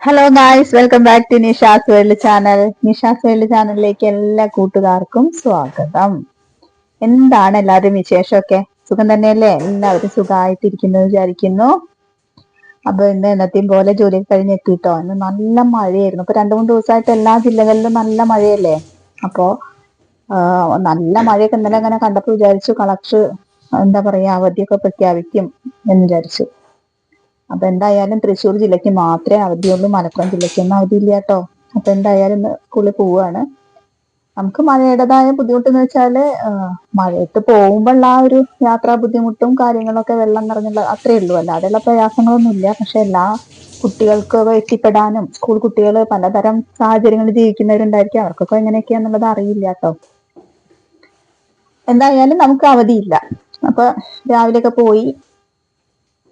Hello guys welcome back to Nisha's world channel Nisha's world ചാനലിലേക്ക് എല്ലാ കൂട്ടുകാർക്കും സ്വാഗതം. എന്താണ് എല്ലാവരും വിശേഷമൊക്കെ? സുഖം തന്നെയല്ലേ? എല്ലാവരും സുഖമായിട്ടിരിക്കുന്നു വിചാരിക്കുന്നു. അപ്പൊ ഇന്ന് എന്നത്തെയും പോലെ ജോലി കഴിഞ്ഞ് എത്തിയിട്ടോ ഇന്ന് നല്ല മഴയായിരുന്നു. ഇപ്പൊ രണ്ടു മൂന്ന് ദിവസമായിട്ട് എല്ലാ ജില്ലകളിലും നല്ല മഴയല്ലേ? അപ്പോ നല്ല മഴയൊക്കെ ഇന്നലെ അങ്ങനെ കണ്ടപ്പോൾ വിചാരിച്ചു കളക്ടർ എന്താ പറയാ അവധിയൊക്കെ പ്രഖ്യാപിക്കും എന്ന് വിചാരിച്ചു. അപ്പൊ എന്തായാലും തൃശ്ശൂർ ജില്ലയ്ക്ക് മാത്രമേ അവധിയുള്ളൂ. മലപ്പുറം ജില്ലയ്ക്കൊന്നും അവധിയില്ല കേട്ടോ അപ്പൊ എന്തായാലും സ്കൂളിൽ പോവാണ് നമുക്ക് മഴയുടേതായ ബുദ്ധിമുട്ട് എന്ന് വെച്ചാൽ മഴയത്ത് പോകുമ്പോഴുള്ള ആ ഒരു യാത്രാ ബുദ്ധിമുട്ടും കാര്യങ്ങളൊക്കെ വെള്ളം നിറഞ്ഞുള്ള അത്രേ ഉള്ളൂ. അല്ലാതെയുള്ള പ്രയാസങ്ങളൊന്നും ഇല്ല. പക്ഷെ എല്ലാ കുട്ടികൾക്ക് എത്തിപ്പെടാനും സ്കൂൾ കുട്ടികൾ പലതരം സാഹചര്യങ്ങളിൽ ജീവിക്കുന്നവരുണ്ടായിരിക്കും. അവർക്കൊക്കെ എങ്ങനെയൊക്കെയാന്നുള്ളത് അറിയില്ല കേട്ടോ എന്തായാലും നമുക്ക് അവധിയില്ല. അപ്പൊ രാവിലെയൊക്കെ പോയി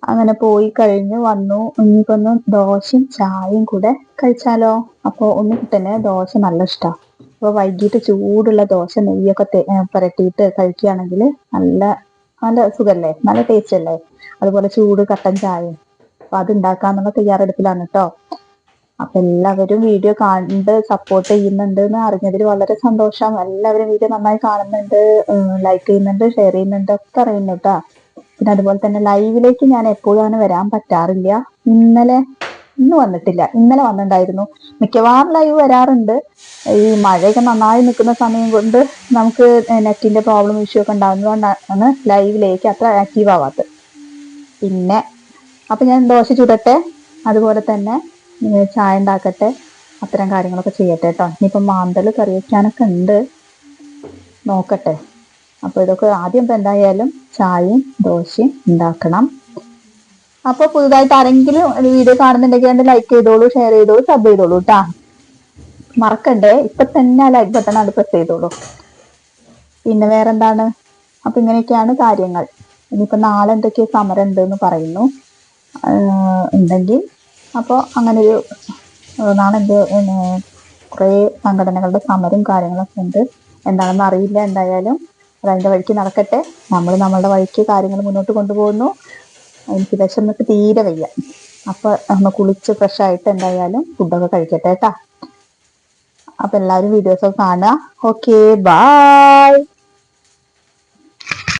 അങ്ങനെ പോയി കഴിഞ്ഞ് വന്നു. ഇനിയിപ്പൊന്ന് ദോശയും ചായയും കൂടെ കഴിച്ചാലോ? അപ്പോൾ ഉണ്ണിക്കുട്ടന് ദോശ നല്ല ഇഷ്ടമാണ് അപ്പോൾ വൈകിട്ട് ചൂടുള്ള ദോശ നെയ്യൊക്കെ പുരട്ടിയിട്ട് കഴിക്കുകയാണെങ്കിൽ നല്ല നല്ല സുഖല്ലേ? നല്ല ടേസ്റ്റ് അല്ലേ? അതുപോലെ ചൂട് കട്ടൻ ചായയും. അപ്പൊ അത് ഉണ്ടാക്കാന്നുള്ള തയ്യാറെടുപ്പിലാണ് കേട്ടോ അപ്പൊ എല്ലാവരും വീഡിയോ കണ്ട് സപ്പോർട്ട് ചെയ്യുന്നുണ്ട് എന്ന് അറിഞ്ഞതിൽ വളരെ സന്തോഷം. എല്ലാവരും വീഡിയോ നന്നായി കാണുന്നുണ്ട് ലൈക്ക് ചെയ്യുന്നുണ്ട് ഷെയർ ചെയ്യുന്നുണ്ട് ഒക്കെ അറിയുന്നു കേട്ടോ പിന്നെ അതുപോലെ തന്നെ ലൈവിലേക്ക് ഞാൻ എപ്പോഴാണ് വരാൻ പറ്റാറില്ല. ഇന്നലെ ഇന്ന് വന്നിട്ടില്ല. ഇന്നലെ വന്നിട്ടുണ്ടായിരുന്നു. മിക്കവാറും ലൈവ് വരാറുണ്ട്. ഈ മഴയൊക്കെ നന്നായി നിൽക്കുന്ന സമയം കൊണ്ട് നമുക്ക് നെറ്റിന്റെ പ്രോബ്ലം ഇഷ്യൂ ഒക്കെ ഉണ്ടാകുന്നതുകൊണ്ടാണ് ലൈവിലേക്ക് അത്ര ആക്റ്റീവ് ആവാത്തത്. പിന്നെ അപ്പൊ ഞാൻ ദോശ ചുടട്ടെ അതുപോലെ തന്നെ ചായ ഉണ്ടാക്കട്ടെ അത്തരം കാര്യങ്ങളൊക്കെ ചെയ്യട്ടെ കേട്ടോ ഇനിയിപ്പം മാന്തൽ കറി വയ്ക്കാനൊക്കെ ഉണ്ട്. നോക്കട്ടെ. അപ്പോൾ ഇതൊക്കെ ആദ്യം ഇപ്പം എന്തായാലും ചായയും ദോശയും ഉണ്ടാക്കണം. അപ്പോൾ പുതുതായിട്ട് ആരെങ്കിലും വീഡിയോ കാണുന്നുണ്ടെങ്കിൽ എന്റെ ലൈക്ക് ചെയ്തോളൂ ഷെയർ ചെയ്തോളൂ സബ് ചെയ്തോളൂ കേട്ടാ മറക്കണ്ടേ ഇപ്പൊ തന്നെ ആ ലൈക്ക് ബട്ടൺ അത് പ്രസ് ചെയ്തോളൂ. പിന്നെ വേറെന്താണ്? അപ്പൊ ഇങ്ങനെയൊക്കെയാണ് കാര്യങ്ങൾ. ഇനിയിപ്പോ നാളെ എന്തൊക്കെയോ സമരം ഉണ്ട് എന്ന് പറയുന്നു ഉണ്ടെങ്കിൽ അപ്പോൾ അങ്ങനെ ഒരു നാളെ എന്ത് കുറേ സംഘടനകളുടെ സമരം കാര്യങ്ങളൊക്കെ ഉണ്ട്. എന്താണെന്ന് അറിയില്ല എന്തായാലും. അതിന്റെ വഴിക്ക് നടക്കട്ടെ. നമ്മൾ നമ്മളുടെ വഴിക്ക് കാര്യങ്ങൾ മുന്നോട്ട് കൊണ്ടുപോകുന്നു. എനിക്ക് വിശന്നിട്ട് തീരെ വയ്യ. അപ്പോൾ നമ്മൾ കുളിച്ച് ഫ്രഷ് ആയിട്ട് എന്തായാലും ഫുഡൊക്കെ കഴിക്കട്ടെ കേട്ടാ അപ്പം എല്ലാവരും വീഡിയോസൊക്കെ കാണുക. Okay bye